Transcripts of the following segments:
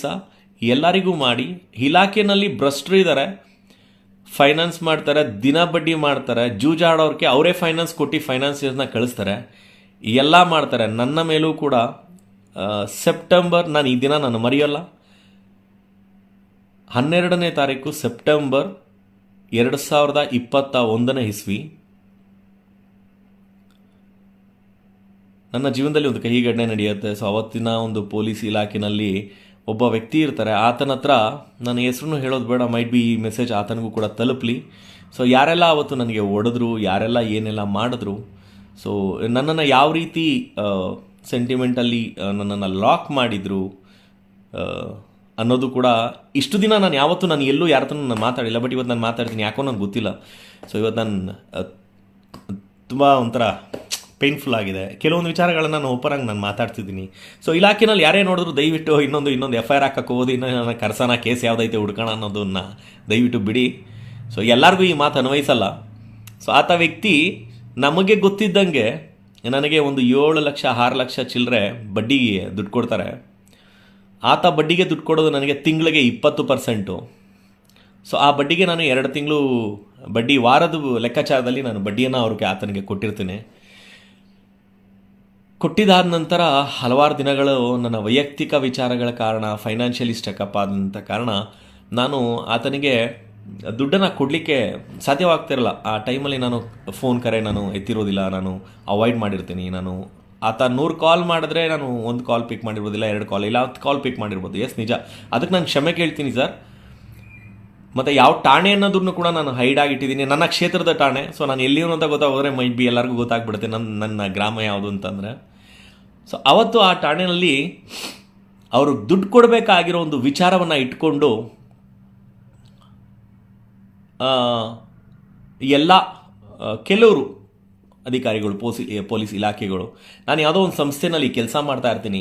ಕೆಲಸ ಎಲ್ಲರಿಗೂ ಮಾಡಿ, ಇಲಾಖೆನಲ್ಲಿ ಭ್ರಷ್ಟರು ಇದ್ದಾರೆ ಫೈನಾನ್ಸ್ ಮಾಡ್ತಾರೆ, ದಿನ ಬಡ್ಡಿ ಮಾಡ್ತಾರೆ, ಜೂಜಾಡೋರ್ಗೆ ಅವರೇ ಫೈನಾನ್ಸ್ ಕೊಟ್ಟು ಫೈನಾನ್ಸಿಯರ್ಸ್ನ ಕಳಿಸ್ತಾರೆ. ಎಲ್ಲ ಮಾಡ್ತಾರೆ. ನನ್ನ ಮೇಲೂ ಕೂಡ ಸೆಪ್ಟೆಂಬರ್ ನಾನು ಈ ದಿನ ನಾನು ಮರೆಯೋಲ್ಲ. ಹನ್ನೆರಡನೇ ತಾರೀಕು ಸೆಪ್ಟೆಂಬರ್ ಎರಡು ಸಾವಿರದ ಇಪ್ಪತ್ತ ಒಂದನೇ ಇಸ್ವಿ. ನನ್ನ ಜೀವನದಲ್ಲಿ ಒಂದು ಕಹಿ ಘಟನೆ ನಡೆಯುತ್ತೆ. ಸೊ ಅವತ್ತಿನ ಒಂದು ಪೊಲೀಸ್ ಇಲಾಖೆನಲ್ಲಿ ಒಬ್ಬ ವ್ಯಕ್ತಿ ಇರ್ತಾರೆ. ಆತನ ಹತ್ರ ನನ್ನ ಹೆಸರನ್ನು ಹೇಳೋದು ಬೇಡ ಮೈಟ್ ಬಿ ಈ ಮೆಸೇಜ್ ಆತನಿಗೂ ಕೂಡ ತಲುಪಲಿ. ಸೊ ಯಾರೆಲ್ಲ ಅವತ್ತು ನನಗೆ ಒಡೆದ್ರು ಯಾರೆಲ್ಲ ಏನೆಲ್ಲ ಮಾಡಿದ್ರು ಸೊ ನನ್ನನ್ನು ಯಾವ ರೀತಿ ಸೆಂಟಿಮೆಂಟಲ್ಲಿ ನನ್ನನ್ನು ಲಾಕ್ ಮಾಡಿದರು ಅನ್ನೋದು ಕೂಡ ಇಷ್ಟು ದಿನ ನಾನು ಯಾವತ್ತೂ ನಾನು ಎಲ್ಲೂ ಯಾರ ಹತ್ರ ನಾನು ಮಾತಾಡಿಲ್ಲ. ಬಟ್ ಇವತ್ತು ನಾನು ಮಾತಾಡ್ತೀನಿ ಯಾಕೋ ನನಗೆ ಗೊತ್ತಿಲ್ಲ. ಸೊ ಇವತ್ತು ನಾನು ತುಂಬ ಒಂಥರ ಪೇನ್ಫುಲ್ ಆಗಿದೆ. ಕೆಲವೊಂದು ವಿಚಾರಗಳನ್ನು ನಾನು ಓಪನ್ ಆಗಿ ನಾನು ಮಾತಾಡ್ತಿದ್ದೀನಿ. ಸೊ ಇಲಾಖೆನಲ್ಲಿ ಯಾರೇ ನೋಡಿದ್ರು ದಯವಿಟ್ಟು ಇನ್ನೊಂದು ಇನ್ನೊಂದು ಎಫ್ ಐ ಆರ್ ಹಾಕಕ್ಕೆ ಹೋಗೋದು, ಇನ್ನೊಂದು ನನ್ನ ಕರ್ಸನ ಕೇಸ್ ಯಾವುದೈತೆ ಹುಡ್ಕೋಣ ಅನ್ನೋದನ್ನ ದಯವಿಟ್ಟು ಬಿಡಿ. ಸೊ ಎಲ್ಲರಿಗೂ ಈ ಮಾತು ಅನ್ವಯಿಸಲ್ಲ. ಸೊ ಆತ ವ್ಯಕ್ತಿ ನಮಗೆ ಗೊತ್ತಿದ್ದಂಗೆ ನನಗೆ ಒಂದು ಏಳು ಲಕ್ಷ, ಆರು ಲಕ್ಷ ಚಿಲ್ಲರೆ ಬಡ್ಡಿಗೆ ದುಡ್ಡು ಕೊಡ್ತಾರೆ. ಆತ ಬಡ್ಡಿಗೆ ದುಡ್ಡು ಕೊಡೋದು ನನಗೆ ತಿಂಗಳಿಗೆ ಇಪ್ಪತ್ತು ಪರ್ಸೆಂಟು. ಸೊ ಆ ಬಡ್ಡಿಗೆ ನಾನು ಎರಡು ತಿಂಗಳು ಬಡ್ಡಿ ವಾರದ ಲೆಕ್ಕಾಚಾರದಲ್ಲಿ ನಾನು ಬಡ್ಡಿಯನ್ನು ಅವ್ರಿಗೆ ಆತನಿಗೆ ಕೊಟ್ಟಿರ್ತೀನಿ. ಕೊಟ್ಟಿದಾದ ನಂತರ ಹಲವಾರು ದಿನಗಳು ನನ್ನ ವೈಯಕ್ತಿಕ ವಿಚಾರಗಳ ಕಾರಣ ಫೈನಾನ್ಷಿಯಲಿ ಸ್ಟೆಕಪ್ ಆದಂಥ ಕಾರಣ ನಾನು ಆತನಿಗೆ ದುಡ್ಡನ್ನು ಕೊಡಲಿಕ್ಕೆ ಸಾಧ್ಯವಾಗ್ತಿರಲ್ಲ. ಆ ಟೈಮಲ್ಲಿ ನಾನು ಫೋನ್ ಕರೆ, ನಾನು ಎತ್ತಿರೋದಿಲ್ಲ, ನಾನು ಅವಾಯ್ಡ್ ಮಾಡಿರ್ತೀನಿ. ನಾನು ಆತ ನೂರು ಕಾಲ್ ಮಾಡಿದ್ರೆ ನಾನು ಒಂದು ಕಾಲ್ ಪಿಕ್ ಮಾಡಿರ್ಬೋದಿಲ್ಲ, ಎರಡು ಕಾಲ್ ಇಲ್ಲ ಹತ್ತು ಕಾಲ್ ಪಿಕ್ ಮಾಡಿರ್ಬೋದು. ಎಸ್ ನಿಜ. ಅದಕ್ಕೆ ನಾನು ಕ್ಷಮೆ ಕೇಳ್ತೀನಿ ಸರ್ ಮತ್ತು ಯಾವ ಠಾಣೆ ಅನ್ನೋದನ್ನು ಕೂಡ ನಾನು ಹೈಡ್ ಆಗಿಟ್ಟಿದ್ದೀನಿ ನನ್ನ ಕ್ಷೇತ್ರದ ಠಾಣೆ. ಸೊ ನಾನು ಎಲ್ಲಿ ಅಂತ ಗೊತ್ತಾಗೋದ್ರೆ ಮೈ ಬಿ ಎಲ್ಲರಿಗೂ ಗೊತ್ತಾಗ್ಬಿಡುತ್ತೆ. ನನ್ನ ನನ್ನ ಗ್ರಾಮ ಯಾವುದು ಅಂತಂದರೆ. ಸೊ ಅವತ್ತು ಆ ಠಾಣೆಯಲ್ಲಿ ಅವರು ದುಡ್ಡು ಕೊಡಬೇಕಾಗಿರೋ ಒಂದು ವಿಚಾರವನ್ನು ಇಟ್ಕೊಂಡು ಎಲ್ಲ ಕೆಲವರು ಅಧಿಕಾರಿಗಳು, ಪೋಸಿ ಪೊಲೀಸ್ ಇಲಾಖೆಗಳು, ನಾನು ಯಾವುದೋ ಒಂದು ಸಂಸ್ಥೆನಲ್ಲಿ ಕೆಲಸ ಮಾಡ್ತಾ ಇರ್ತೀನಿ,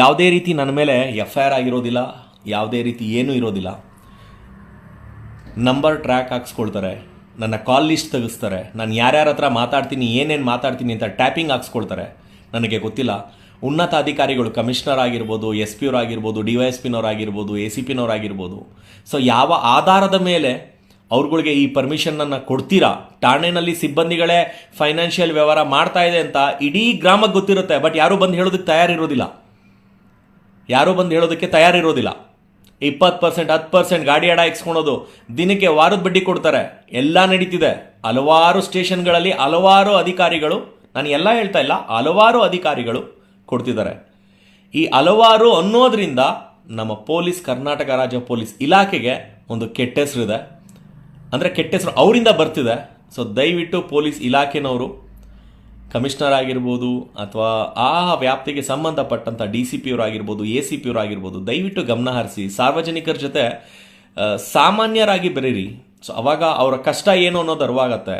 ಯಾವುದೇ ರೀತಿ ನನ್ನ ಮೇಲೆ ಎಫ್ ಐ ಆರ್ ಆಗಿರೋದಿಲ್ಲ, ಯಾವುದೇ ರೀತಿ ಏನೂ ಇರೋದಿಲ್ಲ, ನಂಬರ್ ಟ್ರ್ಯಾಕ್ ಹಾಕ್ಸ್ಕೊಳ್ತಾರೆ, ನನ್ನ ಕಾಲ್ ಲಿಸ್ಟ್ ತೆಗೆಸ್ತಾರೆ, ನಾನು ಯಾರ್ಯಾರ ಹತ್ರ ಮಾತಾಡ್ತೀನಿ, ಏನೇನು ಮಾತಾಡ್ತೀನಿ ಅಂತ ಟ್ಯಾಪಿಂಗ್ ಹಾಕ್ಸ್ಕೊಳ್ತಾರೆ ನನಗೆ ಗೊತ್ತಿಲ್ಲ. ಉನ್ನತ ಅಧಿಕಾರಿಗಳು ಕಮಿಷನರ್ ಆಗಿರ್ಬೋದು ಎಸ್ ಪಿ ಆಗಿರ್ಬೋದು ಡಿ ವೈ ಎಸ್ ಪಿನವರಾಗಿರ್ಬೋದು ಎ ಸಿ ಪಿನವರಾಗಿರ್ಬೋದು. ಸೊ ಯಾವ ಆಧಾರದ ಮೇಲೆ ಅವ್ರುಗಳಿಗೆ ಈ ಪರ್ಮಿಷನನ್ನು ಕೊಡ್ತೀರಾ? ಠಾಣೆನಲ್ಲಿ ಸಿಬ್ಬಂದಿಗಳೇ ಫೈನಾನ್ಷಿಯಲ್ ವ್ಯವಹಾರ ಮಾಡ್ತಾ ಇದೆ ಅಂತ ಇಡೀ ಗ್ರಾಮಕ್ಕೆ ಗೊತ್ತಿರುತ್ತೆ ಬಟ್ ಯಾರೂ ಬಂದು ಹೇಳೋದಕ್ಕೆ ತಯಾರಿರೋದಿಲ್ಲ. ಯಾರೂ ಬಂದು ಹೇಳೋದಕ್ಕೆ ತಯಾರಿರೋದಿಲ್ಲ. ಇಪ್ಪತ್ತು ಪರ್ಸೆಂಟ್ ಹತ್ತು ಪರ್ಸೆಂಟ್ ಗಾಡಿ ಅಡ ದಿನಕ್ಕೆ ವಾರದ ಬಡ್ಡಿ ಕೊಡ್ತಾರೆ. ಎಲ್ಲ ನಡೀತಿದೆ. ಹಲವಾರು ಸ್ಟೇಷನ್ಗಳಲ್ಲಿ ಹಲವಾರು ಅಧಿಕಾರಿಗಳು ನಾನು ಎಲ್ಲ ಹೇಳ್ತಾ ಇಲ್ಲ, ಹಲವಾರು ಅಧಿಕಾರಿಗಳು ಕೊಡ್ತಿದ್ದಾರೆ. ಈ ಹಲವಾರು ಅನ್ನೋದ್ರಿಂದ ನಮ್ಮ ಪೊಲೀಸ್, ಕರ್ನಾಟಕ ರಾಜ್ಯ ಪೊಲೀಸ್ ಇಲಾಖೆಗೆ ಒಂದು ಕೆಟ್ಟ ಹೆಸರಿದೆ ಅಂದರೆ ಕೆಟ್ಟ ಹೆಸರು ಅವರಿಂದ ಬರ್ತಿದೆ. ಸೊ ದಯವಿಟ್ಟು ಪೊಲೀಸ್ ಇಲಾಖೆನವರು, ಕಮಿಷನರ್ ಆಗಿರ್ಬೋದು ಅಥವಾ ಆ ವ್ಯಾಪ್ತಿಗೆ ಸಂಬಂಧಪಟ್ಟಂಥ ಡಿ ಸಿ ಪಿ ಆಗಿರ್ಬೋದು ಎ ಸಿ ಪಿ ಆಗಿರ್ಬೋದು, ದಯವಿಟ್ಟು ಗಮನ ಹರಿಸಿ, ಸಾರ್ವಜನಿಕರ ಜೊತೆ ಸಾಮಾನ್ಯರಾಗಿ ಬೆರೀರಿ. ಸೊ ಅವಾಗ ಅವರ ಕಷ್ಟ ಏನು ಅನ್ನೋದು ಅರಿವಾಗತ್ತೆ.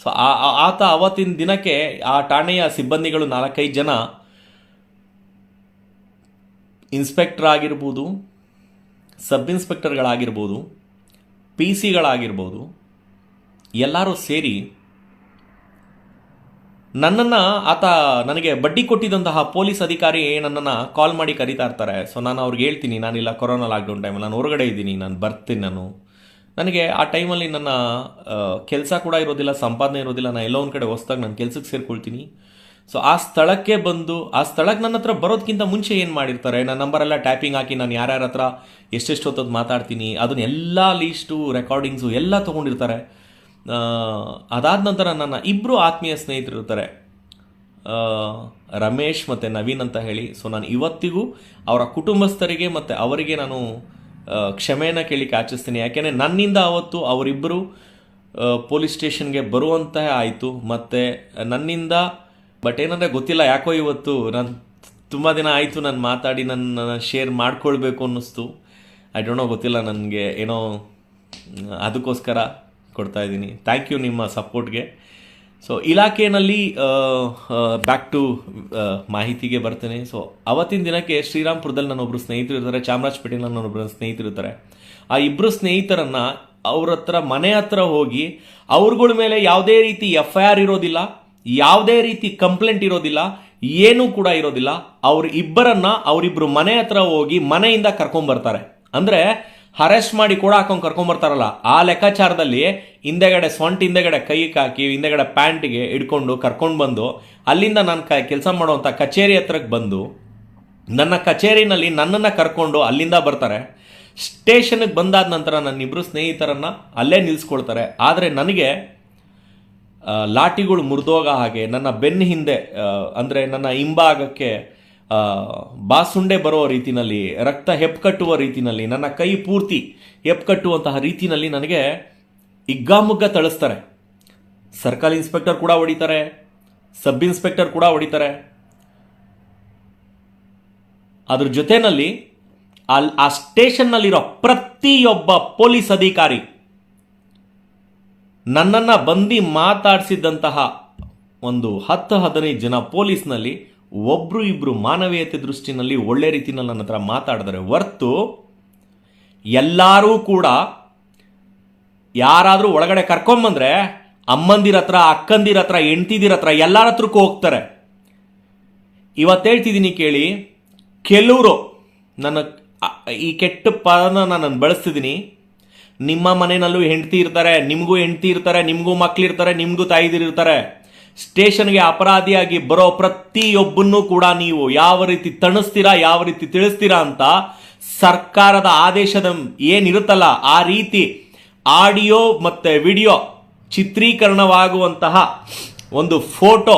ಸೊ ಆ- ಆತ ಅವತ್ತಿನ ದಿನಕ್ಕೆ ಆ ಠಾಣೆಯ ಸಿಬ್ಬಂದಿಗಳು ನಾಲ್ಕೈದು ಜನ ಇನ್ಸ್ಪೆಕ್ಟರ್ ಆಗಿರ್ಬೋದು ಸಬ್ ಇನ್ಸ್ಪೆಕ್ಟರ್ಗಳಾಗಿರ್ಬೋದು ಪಿ ಸಿಗಳಾಗಿರ್ಬೋದು ಎಲ್ಲರೂ ಸೇರಿ ನನ್ನನ್ನು ಆತ ನನಗೆ ಬಡ್ಡಿ ಕೊಟ್ಟಿದ್ದಂತಹ ಪೊಲೀಸ್ ಅಧಿಕಾರಿ ನನ್ನನ್ನು ಕಾಲ್ ಮಾಡಿ ಕರೀತಾ ಇರ್ತಾರೆ. ಸೊ ನಾನು ಅವ್ರಿಗೆ ಹೇಳ್ತೀನಿ, ನಾನಿಲ್ಲ ಕೊರೋನಾ ಲಾಕ್ಡೌನ್ ಟೈಮಲ್ಲಿ ನಾನು ಹೊರಗಡೆ ಇದ್ದೀನಿ, ನಾನು ಬರ್ತೀನಿ ನಾನು. ನನಗೆ ಆ ಟೈಮಲ್ಲಿ ನನ್ನ ಕೆಲಸ ಕೂಡ ಇರೋದಿಲ್ಲ, ಸಂಪಾದನೆ ಇರೋದಿಲ್ಲ ನಾನು ಎಲ್ಲೋ ಒಂದು ಕಡೆ ಹೊಸ್ದಾಗ ನಾನು ಕೆಲಸಕ್ಕೆ ಸೇರ್ಕೊಳ್ತೀನಿ. ಸೊ ಆ ಸ್ಥಳಕ್ಕೆ ಬಂದು, ಆ ಸ್ಥಳಕ್ಕೆ ನನ್ನ ಹತ್ರ ಬರೋದಕ್ಕಿಂತ ಮುಂಚೆ ಏನು ಮಾಡಿರ್ತಾರೆ? ನನ್ನ ನಂಬರೆಲ್ಲ ಟ್ಯಾಪಿಂಗ್ ಹಾಕಿ ನಾನು ಯಾರ್ಯಾರ ಹತ್ರ ಎಷ್ಟೆಷ್ಟು ಹೊತ್ತದ್ದು ಮಾತಾಡ್ತೀನಿ ಅದನ್ನೆಲ್ಲ ಲೀಸ್ಟು ರೆಕಾರ್ಡಿಂಗ್ಸು ಎಲ್ಲ ತೊಗೊಂಡಿರ್ತಾರೆ. ಅದಾದ ನಂತರ ನನ್ನ ಇಬ್ಬರು ಆತ್ಮೀಯ ಸ್ನೇಹಿತರು ಇರ್ತಾರೆ. ರಮೇಶ್ ಮತ್ತು ನವೀನ್ ಅಂತ ಹೇಳಿ. ಸೊ ನಾನು ಇವತ್ತಿಗೂ ಅವರ ಕುಟುಂಬಸ್ಥರಿಗೆ ಮತ್ತು ಅವರಿಗೆ ನಾನು ಕ್ಷಮೆಯನ್ನು ಕೇಳಿಕ್ಕೆ ಆಚರಿಸ್ತೀನಿ. ಯಾಕೆಂದರೆ ನನ್ನಿಂದ ಅವತ್ತು ಅವರಿಬ್ಬರು ಪೊಲೀಸ್ ಸ್ಟೇಷನ್ಗೆ ಬರುವಂತಹ ಆಯಿತು. ಮತ್ತು ನನ್ನಿಂದ, ಬಟ್ ಏನಂದರೆ ಗೊತ್ತಿಲ್ಲ ಯಾಕೋ ಇವತ್ತು ನಾನು ತುಂಬ ದಿನ ಆಯಿತು ನಾನು ಮಾತಾಡಿ ನನ್ನ ಶೇರ್ ಮಾಡ್ಕೊಳ್ಬೇಕು ಅನ್ನಿಸ್ತು. ಐ ಡೋಂಟ್ ನೋ ಗೊತ್ತಿಲ್ಲ ನನಗೆ ಏನೋ, ಅದಕ್ಕೋಸ್ಕರ ಕೊಡ್ತಾ ಇದ್ದೀನಿ. ಥ್ಯಾಂಕ್ ಯು ನಿಮ್ಮ ಸಪೋರ್ಟ್ಗೆ ಸೊ ಇಲಾಖೆಯಲ್ಲಿ ಬ್ಯಾಕ್ ಟು ಮಾಹಿತಿಗೆ ಬರ್ತೇನೆ. ಸೊ ಅವತ್ತಿನ ದಿನಕ್ಕೆ ಶ್ರೀರಾಮ್ಪುರದಲ್ಲಿ ನನ್ನೊಬ್ಬರು ಸ್ನೇಹಿತರು ಇರ್ತಾರೆ, ಚಾಮರಾಜಪೇಟೆಯಲ್ಲಿ ನನ್ನೊಬ್ಬರು ಸ್ನೇಹಿತರು ಇರ್ತಾರೆ. ಆ ಇಬ್ಬರು ಸ್ನೇಹಿತರನ್ನ ಅವ್ರ ಹತ್ರ, ಮನೆ ಹತ್ರ ಹೋಗಿ ಅವ್ರಗಳ ಮೇಲೆ ಯಾವುದೇ ರೀತಿ ಎಫ್ ಐ ಆರ್ ಇರೋದಿಲ್ಲ, ಯಾವುದೇ ರೀತಿ ಕಂಪ್ಲೇಂಟ್ ಇರೋದಿಲ್ಲ, ಏನೂ ಕೂಡ ಇರೋದಿಲ್ಲ. ಅವ್ರ ಇಬ್ಬರನ್ನ ಅವರಿಬ್ಬರು ಮನೆ ಹತ್ರ ಹೋಗಿ ಮನೆಯಿಂದ ಕರ್ಕೊಂಬರ್ತಾರೆ ಅಂದ್ರೆ ಅರೆಸ್ಟ್ ಮಾಡಿ ಕೂಡ ಹಾಕೊಂಡು ಕರ್ಕೊಂಬರ್ತಾರಲ್ಲ ಆ ಲೆಕ್ಕಾಚಾರದಲ್ಲಿ ಹಿಂದೆಗಡೆ ಸೊಂಟ ಹಿಂದೆಗಡೆ ಕೈ ಹಾಕಿ ಹಿಂದೆಗಡೆ ಪ್ಯಾಂಟಿಗೆ ಹಿಡ್ಕೊಂಡು ಕರ್ಕೊಂಡು ಬಂದು, ಅಲ್ಲಿಂದ ನಾನು ಕ ಕೆಲಸ ಮಾಡುವಂಥ ಕಚೇರಿ ಹತ್ರಕ್ಕೆ ಬಂದು, ನನ್ನ ಕಚೇರಿನಲ್ಲಿ ನನ್ನನ್ನು ಕರ್ಕೊಂಡು ಅಲ್ಲಿಂದ ಬರ್ತಾರೆ. ಸ್ಟೇಷನ್ಗೆ ಬಂದಾದ ನಂತರ ನನ್ನಿಬ್ಬರು ಸ್ನೇಹಿತರನ್ನು ಅಲ್ಲೇ ನಿಲ್ಲಿಸ್ಕೊಳ್ತಾರೆ ಆದರೆ ನನಗೆ ಲಾಠಿಗಳು ಮುರಿದೋಗ ಹಾಗೆ, ನನ್ನ ಬೆನ್ನ ಹಿಂದೆ ಅಂದರೆ ನನ್ನ ಹಿಂಭಾಗಕ್ಕೆ ಬಾಸುಂಡೆ ಬರೋ ರೀತಿನಲ್ಲಿ, ರಕ್ತ ಹೆಪ್ಪುಕಟ್ಟುವ ರೀತಿನಲ್ಲಿ, ನನ್ನ ಕೈ ಪೂರ್ತಿ ಹೆಪ್ಪುಕಟ್ಟುವಂತಹ ರೀತಿನಲ್ಲಿ ನನಗೆ ಇಗ್ಗಾಮುಗ್ಗ ತಳಿಸ್ತಾರೆ. ಸರ್ಕಲ್ ಇನ್ಸ್ಪೆಕ್ಟರ್ ಕೂಡ ಹೊಡಿತಾರೆ, ಸಬ್ ಇನ್ಸ್ಪೆಕ್ಟರ್ ಕೂಡ ಹೊಡಿತಾರೆ. ಅದ್ರ ಜೊತೆಯಲ್ಲಿ ಅಲ್ಲಿ ಆ ಸ್ಟೇಷನ್ನಲ್ಲಿರೋ ಪ್ರತಿಯೊಬ್ಬ ಪೊಲೀಸ್ ಅಧಿಕಾರಿ ನನ್ನನ್ನು ಬಂದು ಮಾತಾಡಿಸಿದ್ದಂತಹ ಒಂದು ಹತ್ತು ಹದಿನೈದು ಜನ ಪೊಲೀಸ್ನಲ್ಲಿ ಒಬ್ರು ಇಬ್ರು ಮಾನವೀಯತೆ ದೃಷ್ಟಿನಲ್ಲಿ ಒಳ್ಳೆ ರೀತಿಯಲ್ಲಿ ನನ್ನ ಹತ್ರ ಮಾತಾಡಿದರೆ ಹೊರ್ತು ಎಲ್ಲರೂ ಕೂಡ ಯಾರಾದರೂ ಒಳಗಡೆ ಕರ್ಕೊಂಬಂದ್ರೆ ಅಮ್ಮಂದಿರ ಹತ್ರ, ಅಕ್ಕಂದಿರ ಹತ್ರ, ಹೆಂಡ್ತಿದಿರ ಹತ್ರ ಎಲ್ಲರ ಹತ್ರಕ್ಕೂ ಹೋಗ್ತಾರೆ. ಇವತ್ತು ಹೇಳ್ತಿದ್ದೀನಿ ಕೇಳಿ, ಕೆಲವರು ನನ್ನ ಈ ಕೆಟ್ಟ ಪದನ ನಾನು ಬಳಸ್ತಿದ್ದೀನಿ. ನಿಮ್ಮ ಮನೆಯಲ್ಲೂ ಹೆಂಡ್ತಿ ಇರ್ತಾರೆ, ನಿಮಗೂ ಹೆಂಡ್ತಿ ಇರ್ತಾರೆ, ನಿಮಗೂ ಮಕ್ಳಿರ್ತಾರೆ, ನಿಮಗೂ ತಾಯಿದಿರಿರ್ತಾರೆ. ಸ್ಟೇಷನ್ಗೆ ಅಪರಾಧಿಯಾಗಿ ಬರೋ ಪ್ರತಿಯೊಬ್ಬನ್ನೂ ಕೂಡ ನೀವು ಯಾವ ರೀತಿ ತಣಿಸ್ತೀರಾ, ಯಾವ ರೀತಿ ತಿಳಿಸ್ತೀರಾ ಅಂತ ಸರ್ಕಾರದ ಆದೇಶದ ಏನಿರುತ್ತಲ್ಲ, ಆ ರೀತಿ ಆಡಿಯೋ ಮತ್ತು ವಿಡಿಯೋ ಚಿತ್ರೀಕರಣವಾಗುವಂತಹ ಒಂದು photo,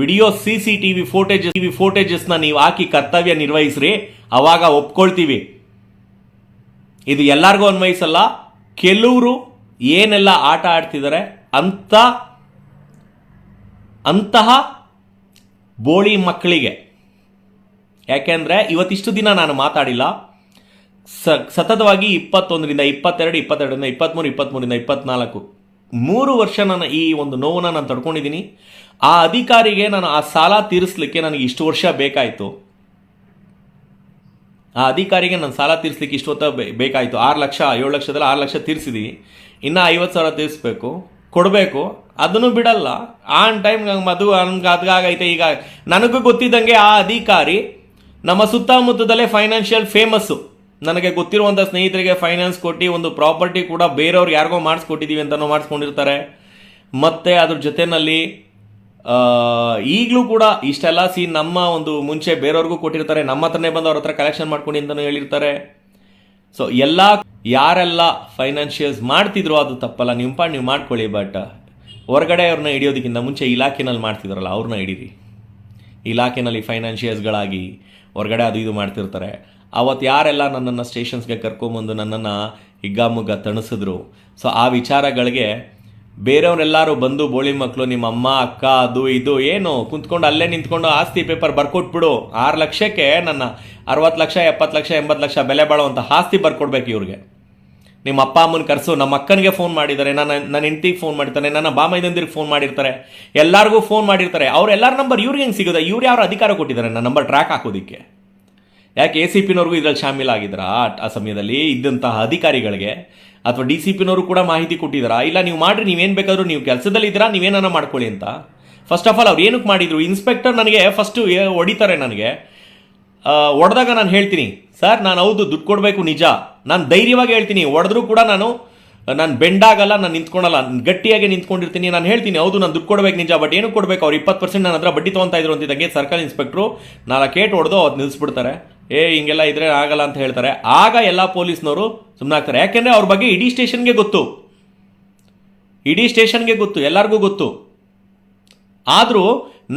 video C C T V footage, TV ಫೋಟೇಜಸ್ನ ನೀವು ಹಾಕಿ ಕರ್ತವ್ಯ ನಿರ್ವಹಿಸ್ರಿ, ಅವಾಗ ಒಪ್ಕೊಳ್ತೀವಿ. ಇದು ಎಲ್ಲರಿಗೂ ಅನ್ವಯಿಸಲ್ಲ, ಕೆಲವರು ಏನೆಲ್ಲ ಆಟ ಆಡ್ತಿದ್ದಾರೆ ಅಂತ ಅಂತಹ ಬೋಳಿ ಮಕ್ಕಳಿಗೆ. ಯಾಕೆಂದರೆ ಇವತ್ತಿಷ್ಟು ದಿನ ನಾನು ಮಾತಾಡಿಲ್ಲ. ಸ, ಸತತವಾಗಿ ಇಪ್ಪತ್ತೊಂದರಿಂದ ಇಪ್ಪತ್ತೆರಡು, ಇಪ್ಪತ್ತೆರಡರಿಂದ ಇಪ್ಪತ್ತ್ಮೂರು ಇಪ್ಪತ್ತ್ಮೂರಿಂದ ಇಪ್ಪತ್ತ್ನಾಲ್ಕು ಮೂರು ವರ್ಷ ನಾನು ಈ ಒಂದು ನೋವನ್ನು ನಾನು ತಡ್ಕೊಂಡಿದ್ದೀನಿ. ಆ ಅಧಿಕಾರಿಗೆ ನಾನು ಆ ಸಾಲ ತೀರಿಸಲಿಕ್ಕೆ ನನಗೆ ಇಷ್ಟು ವರ್ಷ ಬೇಕಾಯಿತು. ಆ ಅಧಿಕಾರಿಗೆ ನಾನು ಸಾಲ ತೀರಿಸ್ಲಿಕ್ಕೆ ಇಷ್ಟು ಹೊತ್ತ ಬೇಕಾಯಿತು. ಆರು ಲಕ್ಷ, ಏಳು ಲಕ್ಷದಲ್ಲಿ ಆರು ಲಕ್ಷ ತೀರಿಸಿದ್ದೀನಿ ಇನ್ನೂ ಐವತ್ತು ಸಾವಿರ ತೀರಿಸ್ಬೇಕು. ಕೊಡಬೇಕು. ಅದನ್ನು ಬಿಡಲ್ಲ. ಆನ್ ಟೈಮ್ ಮದು ಹಂಗೆ ಅದ್ಗಾಗೈತೆ ಈಗ ನನಗೂ ಗೊತ್ತಿದ್ದಂಗೆ ಆ ಅಧಿಕಾರಿ ನಮ್ಮ ಸುತ್ತಮುತ್ತದಲ್ಲೇ ಫೈನಾನ್ಷಿಯಲ್ ಫೇಮಸ್ಸು ನನಗೆ ಗೊತ್ತಿರುವಂಥ ಸ್ನೇಹಿತರಿಗೆ ಫೈನಾನ್ಸ್ ಕೊಟ್ಟು ಒಂದು ಪ್ರಾಪರ್ಟಿ ಕೂಡ ಬೇರೆಯವ್ರು ಯಾರಿಗೋ ಮಾಡಿಸ್ಕೊಟ್ಟಿದ್ದೀವಿ ಅಂತಲೂ ಮಾಡಿಸ್ಕೊಂಡಿರ್ತಾರೆ. ಮತ್ತು ಅದ್ರ ಜೊತೆಯಲ್ಲಿ ಈಗಲೂ ಕೂಡ ಇಷ್ಟೆಲ್ಲ ಸಿ ನಮ್ಮ ಒಂದು ಮುಂಚೆ ಬೇರೆಯವ್ರಿಗೂ ಕೊಟ್ಟಿರ್ತಾರೆ. ನಮ್ಮ ಹತ್ರನೇ ಬಂದು ಅವ್ರ ಹತ್ರ ಕಲೆಕ್ಷನ್ ಮಾಡ್ಕೊಂಡು ಅಂತಲೂ ಹೇಳಿರ್ತಾರೆ. ಸೊ ಎಲ್ಲ ಯಾರೆಲ್ಲ ಫೈನಾನ್ಷಿಯಲ್ಸ್ ಮಾಡ್ತಿದ್ರು ಅದು ತಪ್ಪಲ್ಲ. ನಿಮ್ಮ ಪಾಡ್ ನೀವು ಮಾಡ್ಕೊಳ್ಳಿ ಬಟ್ ಹೊರಗಡೆ ಅವ್ರನ್ನ ಹಿಡಿಯೋದಕ್ಕಿಂತ ಮುಂಚೆ ಇಲಾಖೆನಲ್ಲಿ ಮಾಡ್ತಿದ್ರಲ್ಲ, ಅವ್ರನ್ನ ಹಿಡೀರಿ. ಇಲಾಖೆನಲ್ಲಿ ಫೈನಾನ್ಷಿಯರ್ಸ್ಗಳಾಗಿ ಹೊರಗಡೆ ಅದು ಇದು ಮಾಡ್ತಿರ್ತಾರೆ. ಅವತ್ತು ಯಾರೆಲ್ಲ ನನ್ನನ್ನು ಸ್ಟೇಷನ್ಸ್ಗೆ ಕರ್ಕೊಂಬಂದು ನನ್ನನ್ನು ಹಿಗ್ಗಾಮುಗ್ಗ ತಣಿಸಿದ್ರು. ಸೊ ಆ ವಿಚಾರಗಳಿಗೆ ಬೇರೆಯವರೆಲ್ಲರೂ ಬಂದು ಬೋಳಿ ಮಕ್ಕಳು ನಿಮ್ಮ ಅಮ್ಮ ಅಕ್ಕ, ಅದು ಇದು ಏನು, ಕುಂತ್ಕೊಂಡು ಅಲ್ಲೇ ನಿಂತ್ಕೊಂಡು ಆಸ್ತಿ ಪೇಪರ್ ಬರ್ಕೊಟ್ಬಿಡು. ಆರು ಲಕ್ಷಕ್ಕೆ ನನ್ನ ಅರವತ್ತು ಲಕ್ಷ, ಎಪ್ಪತ್ತು ಲಕ್ಷ, ಎಂಬತ್ತು ಲಕ್ಷ ಬೆಲೆ ಬಾಳುವಂಥ ಆಸ್ತಿ ಬರ್ಕೊಡ್ಬೇಕು ಇವ್ರಿಗೆ. ನಿಮ್ಮ ಅಪ್ಪ ಅಮ್ಮನ ಕರೆಸು, ನಮ್ಮ ಅಕ್ಕನಿಗೆ ಫೋನ್ ಮಾಡಿದ್ದಾರೆ, ನನ್ನ ನನ್ನ ಹೆಂಡತಿಗೆ ಫೋನ್ ಮಾಡ್ತಾನೆ ನನ್ನ ಬಾಮೈದಂದಿರಿಗೆ ಫೋನ್ ಮಾಡಿರ್ತಾರೆ, ಎಲ್ಲರಿಗೂ ಫೋನ್ ಮಾಡಿರ್ತಾರೆ ಅವ್ರೆಲ್ಲರ ನಂಬರ್ ಇವ್ರಿಗೆ ಹೆಂಗೆ ಸಿಗೋದ ಇವ್ರು ಯಾರು ಅಧಿಕಾರ ಕೊಟ್ಟಿದ್ದಾರೆ? ನನ್ನ ನಂಬರ್ ಟ್ರ್ಯಾಕ್ ಹಾಕೋದಕ್ಕೆ. ಯಾಕೆ ಎ ಸಿ ಪಿನವ್ರಿಗೂ ಇದ್ರಲ್ಲಿ ಆಗಿದ್ರಾ? ಆ- ಆ ಸಮಯದಲ್ಲಿ ಇದ್ದಂತಹ ಅಧಿಕಾರಿಗಳಿಗೆ ಅಥವಾ ಡಿ ಸಿ ಪಿನವರು ಕೂಡ ಮಾಹಿತಿ ಕೊಟ್ಟಿದ್ದಾರಾ? ಇಲ್ಲ, ನೀವು ಮಾಡಿರಿ, ನೀವೇನು ಬೇಕಾದರೂ ನೀವು ಕೆಲಸದಲ್ಲಿ ಇದ್ದೀರಾ ನೀವೇನಾರ ಮಾಡ್ಕೊಳ್ಳಿ ಅಂತ. ಫಸ್ಟ್ ಆಫ್ ಆಲ್ ಅವ್ರು ಏನಕ್ಕೆ ಮಾಡಿದರು? ಇನ್ಸ್ಪೆಕ್ಟರ್ ನನಗೆ ಫಸ್ಟು ಹೊಡಿತಾರೆ ನನಗೆ. ಹೊಡೆದಾಗ ನಾನು ಹೇಳ್ತೀನಿ. ಸರ್, ನಾನು ಹೌದು, ದುಡ್ಡು ಕೊಡಬೇಕು, ನಿಜ. ನಾನು ಧೈರ್ಯವಾಗಿ ಹೇಳ್ತೀನಿ. ಒಡೆದ್ರೂ ಕೂಡ ನಾನು ನಾನು ಬೆಂಡಾಗಲ್ಲ, ನಾನು ನಿಂತ್ಕೊಳಲ್ಲ. ಗಟ್ಟಿಯಾಗಿ ನಿಂತ್ಕೊಂಡಿರ್ತೀನಿ. ನಾನು ಹೇಳ್ತೀನಿ, ಹೌದು, ನಾನು ದುಡ್ಡು ಕೊಡಬೇಕು, ನಿಜ ಬಟ್ ಏನು ಕೊಡಬೇಕು? ಅವ್ರು ಇಪ್ಪತ್ತು ಪರ್ಸೆಂಟ್ ನನ್ನ ಹತ್ರ ಬಡ್ಡಿ ತೊಗೊಂತಾ ಇದ್ರು ಅಂತಿದ್ದಂಗೆ ಸರ್ಕಲ್ ಇನ್ಸ್ಪೆಕ್ಟ್ರು ನಾಲ್ಕು ಏಟ್ ಹೊಡೆದು ಅವ್ರು ನಿಲ್ಲಿಸ್ಬಿಡ್ತಾರೆ ಏ, ಹಿಂಗೆಲ್ಲ ಇದ್ರೆ ಆಗಲ್ಲ ಅಂತ ಹೇಳ್ತಾರೆ. ಆಗ ಎಲ್ಲ ಪೊಲೀಸ್ನವರು ಸುಮ್ಮನೆ ಆಗ್ತಾರೆ. ಯಾಕೆಂದರೆ ಅವ್ರ ಬಗ್ಗೆ ಇಡೀ ಸ್ಟೇಷನ್ಗೆ ಗೊತ್ತು. ಇಡೀ ಸ್ಟೇಷನ್ಗೆ ಗೊತ್ತು. ಎಲ್ಲರಿಗೂ ಗೊತ್ತು. ಆದರೂ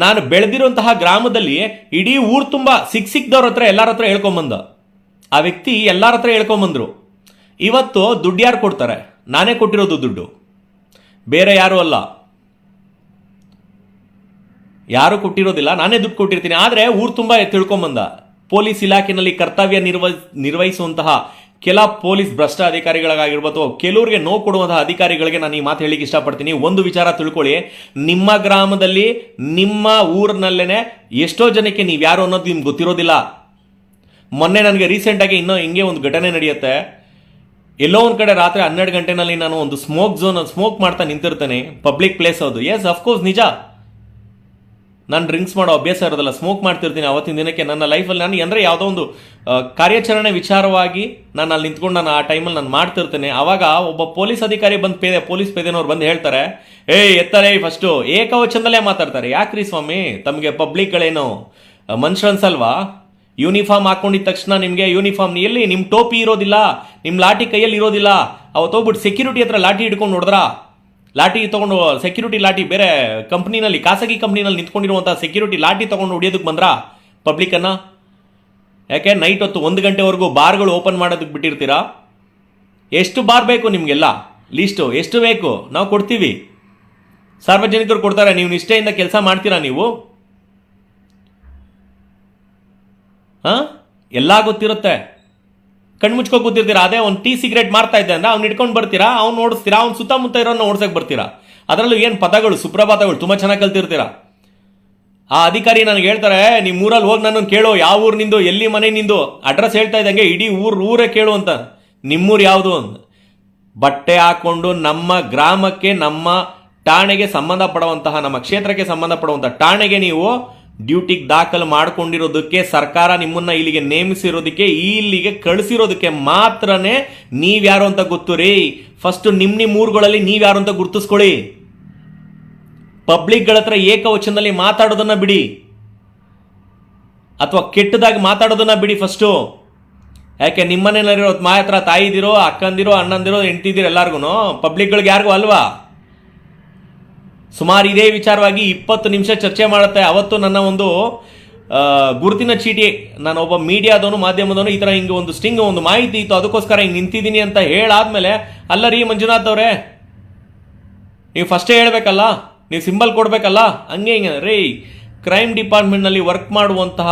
ನಾನು ಬೆಳೆದಿರುವಂತಹ ಗ್ರಾಮದಲ್ಲಿ ಇಡೀ ಊರು ತುಂಬ ಸಿಕ್ ಸಿಕ್ದವ್ರ ಹತ್ರ ಎಲ್ಲರ ಹತ್ರ ಹೇಳ್ಕೊಂಬಂದ. ಆ ವ್ಯಕ್ತಿ ಎಲ್ಲರ ಹತ್ರ ಹೇಳ್ಕೊಂಬಂದರು. ಇವತ್ತು ದುಡ್ಡು ಯಾರು ಕೊಡ್ತಾರೆ? ನಾನೇ ಕೊಟ್ಟಿರೋದು ದುಡ್ಡು. ಬೇರೆ ಯಾರೂ ಅಲ್ಲ. ಯಾರು ಕೊಟ್ಟಿರೋದಿಲ್ಲ, ನಾನೇ ದುಡ್ಡು ಕೊಟ್ಟಿರ್ತೀನಿ. ಆದರೆ ಊರು ತುಂಬ ತಿಳ್ಕೊಂಬಂದ ಪೊಲೀಸ್ ಇಲಾಖೆಯಲ್ಲಿ ಕರ್ತವ್ಯ ನಿರ್ವ ನಿರ್ವಹಿಸುವಂತಹ ಕೆಲ ಪೊಲೀಸ್ ಭ್ರಷ್ಟ ಅಧಿಕಾರಿಗಳಾಗಿರ್ಬೋದು ಕೆಲವರಿಗೆ ನೋವು ಕೊಡುವಂತಹ ಅಧಿಕಾರಿಗಳಿಗೆ ನಾನು ಈ ಮಾತು ಹೇಳಿಕ್ಕೆ ಇಷ್ಟಪಡ್ತೀನಿ. ಒಂದು ವಿಚಾರ ತಿಳ್ಕೊಳ್ಳಿ. ನಿಮ್ಮ ಗ್ರಾಮದಲ್ಲಿ, ನಿಮ್ಮ ಊರಿನಲ್ಲೇ ಎಷ್ಟೋ ಜನಕ್ಕೆ ನೀವು ಯಾರು ಅನ್ನೋದು ನಿಮ್ಗೆ ಗೊತ್ತಿರೋದಿಲ್ಲ. ಮೊನ್ನೆ ನನಗೆ ರೀಸೆಂಟಾಗಿ ಇನ್ನೂ ಹಿಂಗೆ ಒಂದು ಘಟನೆ ನಡೆಯುತ್ತೆ. ಎಲ್ಲೋ ಒಂದು ಕಡೆ ರಾತ್ರಿ ಹನ್ನೆರಡು ಗಂಟೆನಲ್ಲಿ ನಾನು ಒಂದು ಸ್ಮೋಕ್ ಝೋನ್ ಸ್ಮೋಕ್ ಮಾಡ್ತಾ ನಿಂತಿರ್ತೇನೆ ಪಬ್ಲಿಕ್ ಪ್ಲೇಸ್ ಅದು. ಎಸ್ ಅಫ್ಕೋರ್ಸ್ ನಿಜ. ನಾನು ಡ್ರಿಂಕ್ಸ್ ಮಾಡೋ ಅಭ್ಯಾಸ ಇರೋದಲ್ಲ ಸ್ಮೋಕ್ ಮಾಡ್ತಿರ್ತೀನಿ. ಅವತ್ತಿನ ದಿನಕ್ಕೆ ನನ್ನ ಲೈಫಲ್ಲಿ ನಾನು ಅಂದರೆ ಯಾವುದೋ ಒಂದು ಕಾರ್ಯಾಚರಣೆ ವಿಚಾರವಾಗಿ ನಾನು ಅಲ್ಲಿ ನಿಂತ್ಕೊಂಡು ನಾನು ಆ ಟೈಮಲ್ಲಿ ನಾನು ಮಾಡ್ತಿರ್ತೇನೆ. ಆವಾಗ ಒಬ್ಬ ಪೊಲೀಸ್ ಅಧಿಕಾರಿ ಬಂದು ಪೇದೆ ಪೊಲೀಸ್ ಪೇದೆನವ್ರು ಬಂದು ಹೇಳ್ತಾರೆ, ಏಯ್ ಎತ್ತಲೇ ಫಸ್ಟು ಏಕವಚನದಲ್ಲೇ ಮಾತಾಡ್ತಾರೆ. ಯಾಕ್ರಿ ಸ್ವಾಮಿ? ತಮಗೆ ಪಬ್ಲಿಕ್ಗಳೇನು ಮನುಷ್ಯ ಅನ್ಸಲ್ವಾ ಯೂನಿಫಾರ್ಮ್ ಹಾಕೊಂಡಿದ ತಕ್ಷಣ ನಿಮಗೆ ಯೂನಿಫಾರ್ಮ್ ಎಲ್ಲಿ? ನಿಮ್ಮ ಟೋಪಿ ಇರೋದಿಲ್ಲ ನಿಮ್ಮ ಲಾಠಿ ಕೈಯಲ್ಲಿ ಇರೋದಿಲ್ಲ. ಅವತ್ತು ಹೋಗ್ಬಿಟ್ಟು ಸೆಕ್ಯೂರಿಟಿ ಹತ್ರ ಲಾಠಿ ಹಿಡ್ಕೊಂಡು ನೋಡಿದ್ರಾ? ಲಾಠಿ ತಗೊಂಡು ಸೆಕ್ಯೂರಿಟಿ ಲಾಠಿ, ಬೇರೆ ಕಂಪ್ನಿನಲ್ಲಿ ಖಾಸಗಿ ಕಂಪ್ನಿನಲ್ಲಿ ನಿಂತ್ಕೊಂಡಿರುವಂಥ ಸೆಕ್ಯೂರಿಟಿ ಲಾಠಿ ತಗೊಂಡು ಹೊಡಿಯೋದಕ್ಕೆ ಬಂದ್ರಾ? ಪಬ್ಲಿಕನ್ನು ಯಾಕೆ ನೈಟ್ ಹೊತ್ತು ಒಂದು ಗಂಟೆವರೆಗೂ ಬಾರ್ಗಳು ಓಪನ್ ಮಾಡೋದಕ್ಕೆ ಬಿಟ್ಟಿರ್ತೀರಾ? ಎಷ್ಟು ಬಾರ್ ಬೇಕು ನಿಮಗೆಲ್ಲ? ಲೀಸ್ಟು ಎಷ್ಟು ಬೇಕು? ನಾವು ಕೊಡ್ತೀವಿ. ಸಾರ್ವಜನಿಕರು ಕೊಡ್ತಾರೆ, ನೀವು ನಿಷ್ಠೆಯಿಂದ ಕೆಲಸ ಮಾಡ್ತೀರಾ ನೀವು? ಹಾಂ? ಎಲ್ಲ ಗೊತ್ತಿರುತ್ತೆ. ಕಣ್ಮುಚ್ಕೊ ಕೂತಿರ್ತೀರಾ? ಅದೇ ಒಂದು ಟೀ ಸಿಗರೇಟ್ ಮಾರ್ತಾ ಇದ್ದೆ ಅಂದ್ರೆ ಅವ್ನು ಇಟ್ಕೊಂಡು ಬರ್ತೀರಾ? ಅವ್ನು ಓಡಿಸ್ತೀರಾ? ಅವ್ನು ಸುತ್ತಮುತ್ತ ಇರೋನ್ನ ಓಡ್ಸಕ್ಕೆ ಬರ್ತೀರಾ? ಅದರಲ್ಲೂ ಏನು ಪದಗಳು, ಸುಪ್ರಭಾತಗಳು? ತುಂಬ ಚೆನ್ನಾಗಿ ಕಲ್ತಿರ್ತೀರಾ? ಆ ಅಧಿಕಾರಿ ನನಗೆ ಹೇಳ್ತಾರೆ ನಿಮ್ಮ ಊರಲ್ಲಿ ಹೋಗಿ ನನ್ನನ್ನು ಕೇಳು. ಯಾವ ಊರು ನಿಂದು? ಎಲ್ಲಿ ಮನೆ ನಿಂದು? ಅಡ್ರೆಸ್ ಹೇಳ್ತಾ ಇದ್ದಂಗೆ ಇಡೀ ಊರು, ಊರೇ ಕೇಳು ಅಂತ. ನಿಮ್ಮೂರು ಯಾವುದು? ಅಂತ ಬಟ್ಟೆ ಹಾಕೊಂಡು ನಮ್ಮ ಗ್ರಾಮಕ್ಕೆ, ನಮ್ಮ ಠಾಣೆಗೆ ಸಂಬಂಧಪಡುವಂತಹ, ನಮ್ಮ ಕ್ಷೇತ್ರಕ್ಕೆ ಸಂಬಂಧಪಡುವಂತಹ ಠಾಣೆಗೆ ನೀವು ಡ್ಯೂಟಿಗೆ ದಾಖಲು ಮಾಡಿಕೊಂಡಿರೋದಕ್ಕೆ ಸರ್ಕಾರ ನಿಮ್ಮನ್ನು ಇಲ್ಲಿಗೆ ನೇಮಿಸಿರೋದಕ್ಕೆ ಇಲ್ಲಿಗೆ ಕಳಿಸಿರೋದಕ್ಕೆ ಮಾತ್ರನೇ ನೀವ್ಯಾರು ಅಂತ ಗೊತ್ತು ರೀ. ಫಸ್ಟ್ ನಿಮ್ಮ ನಿಮ್ಮ ಊರುಗಳಲ್ಲಿ ನೀವ್ಯಾರು ಅಂತ ಗುರುತಿಸ್ಕೊಳ್ಳಿ. ಪಬ್ಲಿಕ್ಗಳ ಹತ್ರ ಏಕವಚನದಲ್ಲಿ ಮಾತಾಡೋದನ್ನ ಬಿಡಿ. ಅಥವಾ ಕೆಟ್ಟದಾಗಿ ಮಾತಾಡೋದನ್ನ ಬಿಡಿ ಫಸ್ಟು ಯಾಕೆ ನಿಮ್ಮನೇಲಿರೋ ಮಾ ಹತ್ರ ತಾಯಿದಿರೋ, ಅಕ್ಕಂದಿರೋ, ಅಣ್ಣಂದಿರೋ, ಹೆಂಡ್ತಿದಿರೋ ಎಲ್ಲಾರ್ಗು ಪಬ್ಲಿಕ್ಗಳಿಗೆ ಯಾರಿಗೂ ಅಲ್ವಾ? ಸುಮಾರು ಇದೇ ವಿಚಾರವಾಗಿ ಇಪ್ಪತ್ತು ನಿಮಿಷ ಚರ್ಚೆ ಮಾಡುತ್ತೆ. ಅವತ್ತು ನನ್ನ ಒಂದು ಗುರುತಿನ ಚೀಟಿ, ನಾನು ಒಬ್ಬ ಮೀಡಿಯಾದವನು, ಮಾಧ್ಯಮದವನು, ಈ ಥರ ಹಿಂಗೆ ಒಂದು ಸ್ಟಿಂಗ್, ಒಂದು ಮಾಹಿತಿ ಇತ್ತು. ಅದಕ್ಕೋಸ್ಕರ ಹಿಂಗೆ ನಿಂತಿದ್ದೀನಿ ಅಂತ ಹೇಳಾದ್ಮೇಲೆ, ಅಲ್ಲ ರೀ ಮಂಜುನಾಥ್ ಅವರೇ, ನೀವು ಫಸ್ಟೇ ಹೇಳಬೇಕಲ್ಲ? ನೀವು ಸಿಂಬಲ್ ಕೊಡಬೇಕಲ್ಲ? ಹಂಗೆ ಹಿಂಗೆ. ರೀ ಕ್ರೈಮ್ ಡಿಪಾರ್ಟ್ಮೆಂಟ್ನಲ್ಲಿ ವರ್ಕ್ ಮಾಡುವಂತಹ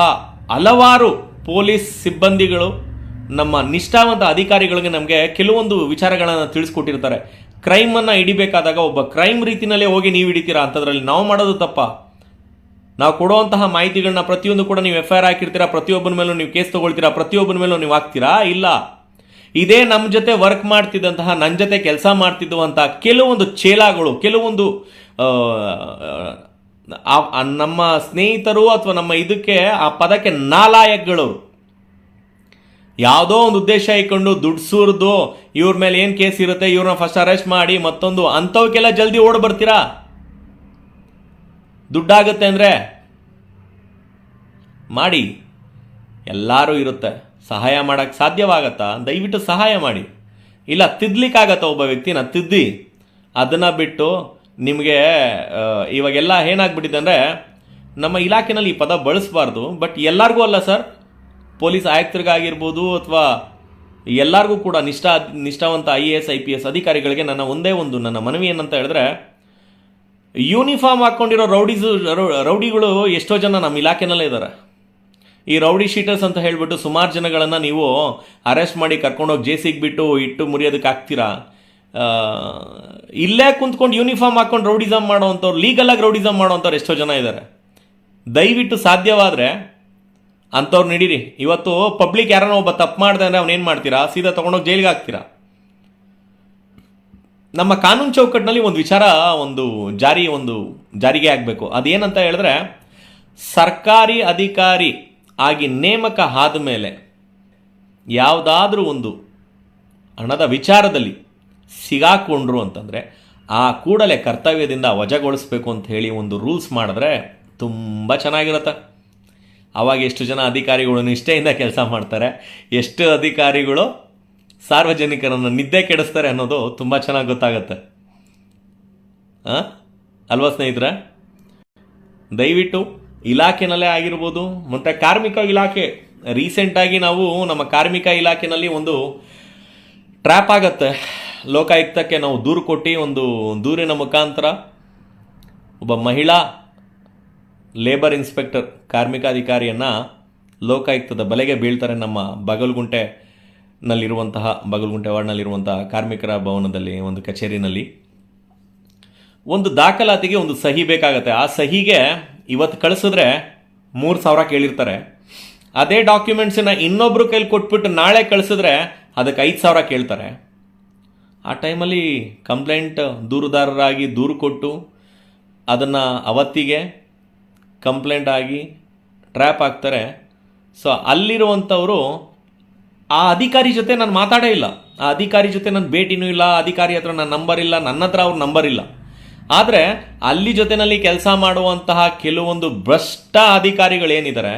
ಹಲವಾರು ಪೊಲೀಸ್ ಸಿಬ್ಬಂದಿಗಳು ನಮ್ಮ ನಿಷ್ಠಾವಂತ ಅಧಿಕಾರಿಗಳಿಗೆ ನಮಗೆ ಕೆಲವೊಂದು ವಿಚಾರಗಳನ್ನು ತಿಳಿಸ್ಕೊಟ್ಟಿರ್ತಾರೆ. ಕ್ರೈಮನ್ನು ಹಿಡಿಬೇಕಾದಾಗ ಒಬ್ಬ ಕ್ರೈಮ್ ರೀತಿನಲ್ಲೇ ಹೋಗಿ ನೀವು ಹಿಡಿತೀರಾ ಅಂಥದ್ರಲ್ಲಿ ನಾವು ಮಾಡೋದು ತಪ್ಪ. ನಾವು ಕೊಡುವಂತಹ ಮಾಹಿತಿಗಳನ್ನ ಪ್ರತಿಯೊಂದು ಕೂಡ ನೀವು ಎಫ್ ಹಾಕಿರ್ತೀರಾ, ಪ್ರತಿಯೊಬ್ಬನ ಮೇಲೂ ನೀವು ಕೇಸ್ ತಗೊಳ್ತೀರಾ, ಪ್ರತಿಯೊಬ್ಬನ ಮೇಲೂ ನೀವು ಹಾಕ್ತೀರಾ? ಇಲ್ಲ. ಇದೇ ನಮ್ಮ ಜೊತೆ ವರ್ಕ್ ಮಾಡ್ತಿದ್ದಂತಹ ನನ್ನ ಜೊತೆ ಕೆಲಸ ಮಾಡ್ತಿದ್ದುವಂತಹ ಕೆಲವೊಂದು ಚೇಲಾಗಳು ಕೆಲವೊಂದು ನಮ್ಮ ಸ್ನೇಹಿತರು ಅಥವಾ ನಮ್ಮ ಇದಕ್ಕೆ ಆ ಪದಕ್ಕೆ ನಾಲಾಯಕ್ಗಳು ಯಾವುದೋ ಒಂದು ಉದ್ದೇಶ ಇಕ್ಕೊಂಡು ದುಡ್ಡು ಸುರಿದು, ಇವ್ರ ಮೇಲೆ ಏನು ಕೇಸ್ ಇರುತ್ತೆ ಇವ್ರನ್ನ ಫಸ್ಟ್ ಅರೆಸ್ಟ್ ಮಾಡಿ, ಮತ್ತೊಂದು ಅಂಥವಕ್ಕೆಲ್ಲ ಜಲ್ದಿ ಓಡ್ ಬರ್ತೀರಾ? ದುಡ್ಡಾಗುತ್ತೆ ಅಂದರೆ ಮಾಡಿ. ಎಲ್ಲರೂ ಇರುತ್ತೆ. ಸಹಾಯ ಮಾಡೋಕ್ಕೆ ಸಾಧ್ಯವಾಗತ್ತಾ? ದಯವಿಟ್ಟು ಸಹಾಯ ಮಾಡಿ. ಇಲ್ಲ ತಿದ್ದಲಿಕ್ಕಾಗತ್ತ ಒಬ್ಬ ವ್ಯಕ್ತಿನ? ತಿದ್ದಿ. ಅದನ್ನು ಬಿಟ್ಟು ನಿಮಗೆ ಇವಾಗೆಲ್ಲ ಏನಾಗ್ಬಿಟ್ಟಿದೆ ಅಂದರೆ ನಮ್ಮ ಇಲಾಖೆನಲ್ಲಿ ಈ ಪದ ಬಳಸಬಾರ್ದು, ಬಟ್ ಎಲ್ಲರಿಗೂ ಅಲ್ಲ ಸರ್. ಪೊಲೀಸ್ ಆಯುಕ್ತರಿಗಾಗಿರ್ಬೋದು ಅಥವಾ ಎಲ್ಲರಿಗೂ ಕೂಡ ನಿಷ್ಠಾ, ನಿಷ್ಠಾವಂತ I A S, I P S ಅಧಿಕಾರಿಗಳಿಗೆ ನನ್ನ ಒಂದೇ ಒಂದು, ನನ್ನ ಮನವಿ ಏನಂತ ಹೇಳಿದ್ರೆ, ಯೂನಿಫಾರ್ಮ್ ಹಾಕ್ಕೊಂಡಿರೋ ರೌಡೀಸು ರೌಡಿಗಳು ಎಷ್ಟೋ ಜನ ನಮ್ಮ ಇಲಾಖೆನಲ್ಲೇ ಇದ್ದಾರೆ ಈ ರೌಡಿ ಶೀಟರ್ಸ್ ಅಂತ ಹೇಳಿಬಿಟ್ಟು ಸುಮಾರು ಜನಗಳನ್ನು ನೀವು ಅರೆಸ್ಟ್ ಮಾಡಿ ಕರ್ಕೊಂಡೋಗಿ ಜೇಸಿಗೆ ಬಿಟ್ಟು ಇಟ್ಟು ಮುರಿಯೋದಕ್ಕೆ ಆಗ್ತೀರಾ? ಇಲ್ಲೇ ಕುಂತ್ಕೊಂಡು ಯೂನಿಫಾರ್ಮ್ ಹಾಕ್ಕೊಂಡು ರೌಡಿಸಮ್ ಮಾಡೋವಂಥವ್ರು ಲೀಗಲಾಗಿ ರೌಡಿಸಮ್ ಮಾಡೋವಂಥವ್ರು ಎಷ್ಟೋ ಜನ ಇದ್ದಾರೆ ದಯವಿಟ್ಟು ಸಾಧ್ಯವಾದರೆ ಅಂಥವ್ರು ನಡೀರಿ. ಇವತ್ತು ಪಬ್ಲಿಕ್ ಯಾರನ್ನ ಒಬ್ಬ ತಪ್ಪು ಮಾಡಿದೆ ಅಂದರೆ ಅವ್ನೇನು ಮಾಡ್ತೀರಾ? ಸೀದಾ ತೊಗೊಂಡೋಗಿ ಜೈಲಿಗೆ ಹಾಕ್ತೀರಾ? ನಮ್ಮ ಕಾನೂನು ಚೌಕಟ್ಟಿನಲ್ಲಿ ಒಂದು ವಿಚಾರ, ಒಂದು ಜಾರಿ, ಒಂದು ಜಾರಿಗೆ ಆಗಬೇಕು. ಅದೇನಂತ ಹೇಳಿದ್ರೆ, ಸರ್ಕಾರಿ ಅಧಿಕಾರಿ ಆಗಿ ನೇಮಕ ಆದ ಮೇಲೆ ಯಾವುದಾದ್ರೂ ಒಂದು ಹಣದ ವಿಚಾರದಲ್ಲಿ ಸಿಗಾಕೊಂಡ್ರು ಅಂತಂದರೆ, ಆ ಕೂಡಲೇ ಕರ್ತವ್ಯದಿಂದ ವಜಗೊಳಿಸ್ಬೇಕು ಅಂತ ಹೇಳಿ ಒಂದು ರೂಲ್ಸ್ ಮಾಡಿದ್ರೆ ತುಂಬ ಚೆನ್ನಾಗಿರುತ್ತೆ. ಆವಾಗ ಎಷ್ಟು ಜನ ಅಧಿಕಾರಿಗಳು ನಿಷ್ಠೆಯಿಂದ ಕೆಲಸ ಮಾಡ್ತಾರೆ, ಎಷ್ಟು ಅಧಿಕಾರಿಗಳು ಸಾರ್ವಜನಿಕರನ್ನು ನಿದ್ದೆ ಕೆಡಿಸ್ತಾರೆ ಅನ್ನೋದು ತುಂಬ ಚೆನ್ನಾಗಿ ಗೊತ್ತಾಗುತ್ತೆ. ಹಾಂ ಅಲ್ವಾ ಸ್ನೇಹಿತರೆ? ದಯವಿಟ್ಟು ಇಲಾಖೆನಲ್ಲೇ ಆಗಿರ್ಬೋದು, ಮತ್ತು ಕಾರ್ಮಿಕ ಇಲಾಖೆ. ರೀಸೆಂಟಾಗಿ ನಾವು ನಮ್ಮ ಕಾರ್ಮಿಕ ಇಲಾಖೆನಲ್ಲಿ ಒಂದು ಟ್ರ್ಯಾಪ್ ಆಗತ್ತೆ. ಲೋಕಾಯುಕ್ತಕ್ಕೆ ನಾವು ದೂರು ಕೊಟ್ಟು ಒಂದು ದೂರಿನ ಮುಖಾಂತರ ಒಬ್ಬ ಮಹಿಳಾ ಲೇಬರ್ ಇನ್ಸ್ಪೆಕ್ಟರ್, ಕಾರ್ಮಿಕಾಧಿಕಾರಿಯನ್ನು ಲೋಕಾಯುಕ್ತದ ಬಲೆಗೆ ಬೀಳ್ತಾರೆ ನಮ್ಮ ಬಗಲ್ಗುಂಟೆನಲ್ಲಿರುವಂತಹ, ಬಗಲ್ಗುಂಟೆ ವಾರ್ಡ್ನಲ್ಲಿರುವಂತಹ ಕಾರ್ಮಿಕರ ಭವನದಲ್ಲಿ, ಒಂದು ಕಚೇರಿನಲ್ಲಿ. ಒಂದು ದಾಖಲಾತಿಗೆ ಒಂದು ಸಹಿ ಬೇಕಾಗತ್ತೆ. ಆ ಸಹಿಗೆ ಇವತ್ತು ಕಳಿಸಿದ್ರೆ ಮೂರು ಸಾವಿರ ಕೇಳಿರ್ತಾರೆ. ಅದೇ ಡಾಕ್ಯುಮೆಂಟ್ಸನ್ನ ಇನ್ನೊಬ್ರು ಕೈಲಿ ಕೊಟ್ಬಿಟ್ಟು ನಾಳೆ ಕಳಿಸಿದ್ರೆ ಅದಕ್ಕೆ ಐದು ಸಾವಿರ ಕೇಳ್ತಾರೆ. ಆ ಟೈಮಲ್ಲಿ ಕಂಪ್ಲೇಂಟ್ ದೂರುದಾರರಾಗಿ ದೂರು ಕೊಟ್ಟು ಅದನ್ನು ಅವತ್ತಿಗೆ ಕಂಪ್ಲೇಂಟ್ ಆಗಿ ಟ್ರ್ಯಾಪ್ ಆಗ್ತಾರೆ. ಸೊ ಅಲ್ಲಿರುವಂಥವರು ಆ ಅಧಿಕಾರಿ ಜೊತೆ ನಾನು ಮಾತಾಡೇ ಇಲ್ಲ. ಆ ಅಧಿಕಾರಿ ಜೊತೆ ನನ್ನ ಭೇಟಿನೂ ಇಲ್ಲ ಅಧಿಕಾರಿ ಹತ್ರ ನನ್ನ ನಂಬರ್ ಇಲ್ಲ, ನನ್ನ ಹತ್ರ ಅವ್ರ ನಂಬರ್ ಇಲ್ಲ. ಆದರೆ ಅಲ್ಲಿ ಜೊತೆನಲ್ಲಿ ಕೆಲಸ ಮಾಡುವಂತಹ ಕೆಲವೊಂದು ಭ್ರಷ್ಟ ಅಧಿಕಾರಿಗಳೇನಿದ್ದಾರೆ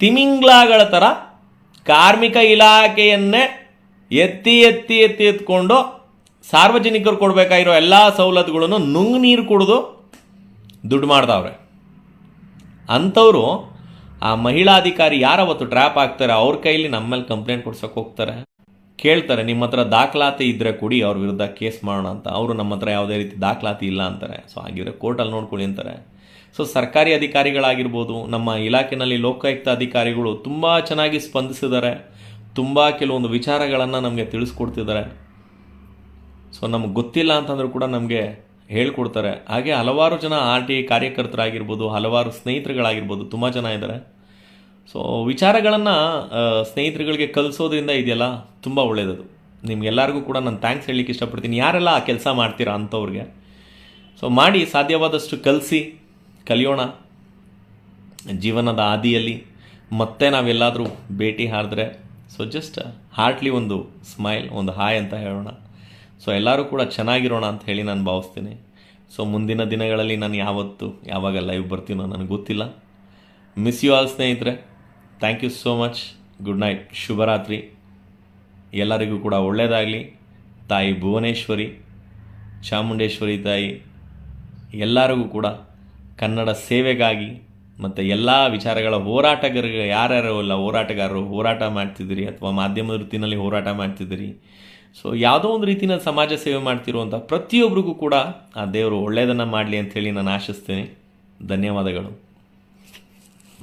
ತಿಮಿಂಗ್ಲಾಗಳ ಥರ ಕಾರ್ಮಿಕ ಇಲಾಖೆಯನ್ನೇ ಎತ್ತಿ ಎತ್ತಿ ಎತ್ತಿ ಎತ್ಕೊಂಡು ಸಾರ್ವಜನಿಕರು ಕೊಡಬೇಕಾಗಿರೋ ಎಲ್ಲ ಸವಲತ್ತುಗಳನ್ನು ನುಂಗ್ ನೀರು ಕುಡಿದು ದುಡ್ಡು ಮಾಡ್ತಾವ್ರೆ ಅಂಥವ್ರು ಆ ಮಹಿಳಾ ಅಧಿಕಾರಿ ಯಾರವತ್ತು ಟ್ರ್ಯಾಪ್ ಆಗ್ತಾರೆ ಅವ್ರ ಕೈಲಿ ನಮ್ಮ ಮೇಲೆ ಕಂಪ್ಲೇಂಟ್ ಕೊಡ್ಸೋಕೆ ಹೋಗ್ತಾರೆ? ಕೇಳ್ತಾರೆ ನಿಮ್ಮ ಹತ್ರ ದಾಖಲಾತಿ ಇದ್ದರೆ ಕೊಡಿ, ಅವ್ರ ವಿರುದ್ಧ ಕೇಸ್ ಮಾಡೋಣ ಅಂತ. ಅವರು ನಮ್ಮ ಹತ್ರ ಯಾವುದೇ ರೀತಿ ದಾಖಲಾತಿ ಇಲ್ಲ ಅಂತಾರೆ. ಸೊ ಹಾಗಿದ್ರೆ ಕೋರ್ಟಲ್ಲಿ ನೋಡ್ಕೊಳ್ಳಿ ಅಂತಾರೆ. ಸೊ ಸರ್ಕಾರಿ ಅಧಿಕಾರಿಗಳಾಗಿರ್ಬೋದು, ನಮ್ಮ ಇಲಾಖೆಯಲ್ಲಿ ಲೋಕಾಯುಕ್ತ ಅಧಿಕಾರಿಗಳು ತುಂಬ ಚೆನ್ನಾಗಿ ಸ್ಪಂದಿಸಿದ್ದಾರೆ. ತುಂಬ ಕೆಲವೊಂದು ವಿಚಾರಗಳನ್ನು ನಮಗೆ ತಿಳಿಸ್ಕೊಡ್ತಿದ್ದಾರೆ. ಸೊ ನಮಗೆ ಗೊತ್ತಿಲ್ಲ ಅಂತಂದ್ರೂ ಕೂಡ ನಮಗೆ ಹೇಳ್ಕೊಡ್ತಾರೆ. ಹಾಗೆ ಹಲವಾರು ಜನ ಆರ್ ಟಿ ಐ ಕಾರ್ಯಕರ್ತರಾಗಿರ್ಬೋದು, ಹಲವಾರು ಸ್ನೇಹಿತರುಗಳಾಗಿರ್ಬೋದು, ತುಂಬ ಜನ ಇದ್ದಾರೆ. ಸೊ ವಿಚಾರಗಳನ್ನು ಸ್ನೇಹಿತರುಗಳಿಗೆ ಕಲಿಸೋದ್ರಿಂದ ಇದೆಯಲ್ಲ, ತುಂಬ ಒಳ್ಳೆಯದದು ನಿಮ್ಗೆಲ್ಲರಿಗೂ ಕೂಡ ನಾನು ಥ್ಯಾಂಕ್ಸ್ ಹೇಳಲಿಕ್ಕೆ ಇಷ್ಟಪಡ್ತೀನಿ. ಯಾರೆಲ್ಲ ಆ ಕೆಲಸ ಮಾಡ್ತೀರಾ ಅಂಥವ್ರಿಗೆ? ಸೊ ಮಾಡಿ, ಸಾಧ್ಯವಾದಷ್ಟು ಕಲಿಸಿ, ಕಲಿಯೋಣ. ಜೀವನದ ಆದಿಯಲ್ಲಿ ಮತ್ತೆ ನಾವೆಲ್ಲಾದರೂ ಭೇಟಿ ಹಾರಿದ್ರೆ ಸೊ ಜಸ್ಟ್ ಹಾರ್ಟ್ಲಿ ಒಂದು ಸ್ಮೈಲ್ ಒಂದು ಹಾಯ್ ಅಂತ ಹೇಳೋಣ. ಸೊ ಎಲ್ಲರೂ ಕೂಡ ಚೆನ್ನಾಗಿರೋಣ ಅಂತ ಹೇಳಿ ನಾನು ಭಾವಿಸ್ತೀನಿ. ಸೊ ಮುಂದಿನ ದಿನಗಳಲ್ಲಿ ನಾನು ಯಾವತ್ತು, ಯಾವಾಗ ಲೈವ್ ಬರ್ತೀನೋ ನನಗೆ ಗೊತ್ತಿಲ್ಲ. ಮಿಸ್ ಯು ಆಲ್ ಸ್ನೇಹಿತರೆ. Thank you so much good night ಶುಭರಾತ್ರಿ. ಎಲ್ಲರಿಗೂ ಕೂಡ ಒಳ್ಳೆಯದಾಗಲಿ ತಾಯಿ ಭುವನೇಶ್ವರಿ, ಚಾಮುಂಡೇಶ್ವರಿ ತಾಯಿ, ಎಲ್ಲರಿಗೂ ಕೂಡ ಕನ್ನಡ ಸೇವೆಗಾಗಿ ಮತ್ತು ಎಲ್ಲ ವಿಚಾರಗಳ ಹೋರಾಟಗಾರರಿಗೆ ಯಾರ್ಯಾರು ಇಲ್ಲ, ಹೋರಾಟಗಾರರು ಹೋರಾಟ ಮಾಡ್ತಿದ್ದೀರಿ ಅಥವಾ ಮಾಧ್ಯಮ ವೃತ್ತಿನಲ್ಲಿ ಹೋರಾಟ ಮಾಡ್ತಿದ್ದೀರಿ ಸೊ ಯಾವುದೋ ಒಂದು ರೀತಿನ ಸಮಾಜ ಸೇವೆ ಮಾಡ್ತಿರುವಂಥ ಪ್ರತಿಯೊಬ್ಬರಿಗೂ ಕೂಡ ಆ ದೇವರು ಒಳ್ಳೆಯದನ್ನು ಮಾಡಲಿ ಅಂಥೇಳಿ ನಾನು ಆಶಿಸ್ತೇನೆ. ಧನ್ಯವಾದಗಳು.